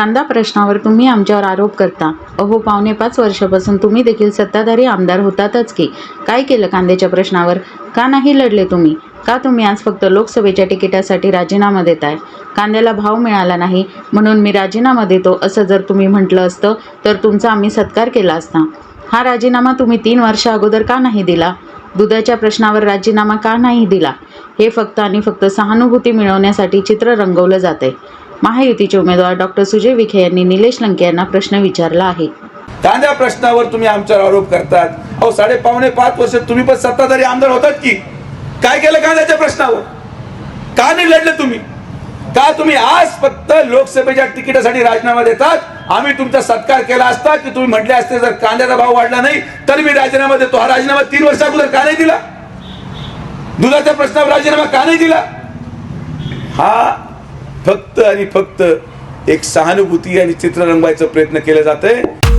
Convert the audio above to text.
कांदा प्रश्नावर तुम्ही आमच्यावर आरोप करता. अहो पावणे पाच वर्षापासून तुम्ही देखील सत्ताधारी आमदार होतातच की. काय केलं कांद्याच्या प्रश्नावर? का नाही लढले तुम्ही? का तुम्ही आज फक्त लोकसभेच्या तिकिटासाठी राजीनामा देताय? कांद्याला भाव मिळाला नाही म्हणून मी राजीनामा देतो असं जर तुम्ही म्हटलं असतं तर तुमचा आम्ही सत्कार केला असता. हा राजीनामा तुम्ही तीन वर्ष अगोदर का नाही दिला? दुधाच्या प्रश्नावर राजीनामा का नाही दिला? हे फक्त आणि फक्त सहानुभूती मिळवण्यासाठी चित्र रंगवलं जाते महायुतीचे उमेदवार डॉक्टर सुजय विखे यांनी निलेश लंके यांना प्रश्न विचारला आहे. कांद्या प्रश्नावर तुम्ही आमच्यावर आरोप करतात. अहो साडे पावणे पाच वर्ष तुम्ही पण सत्ताधारी आमदार होतात की? काय केलं कांद्याच्या प्रश्नावर? का नाही लढले तुम्ही? का तुम्ही आज फक्त लोकसभेच्या तिकिटासाठी राजीनामा देतात? आम्ही तुमचा सत्कार केला असता की तुम्ही म्हटले असते जर कांद्याचा भाव वाढला नाही तर मी राजीनामा देतो. हा राजीनामा तीन वर्ष अगोदर का नाही दिला? दुधाच्या प्रश्नावर राजीनामा का नाही दिला? हा फक्त आणि फक्त एक सहानुभूती आणि चित्र रंगवायचा प्रयत्न केला आहे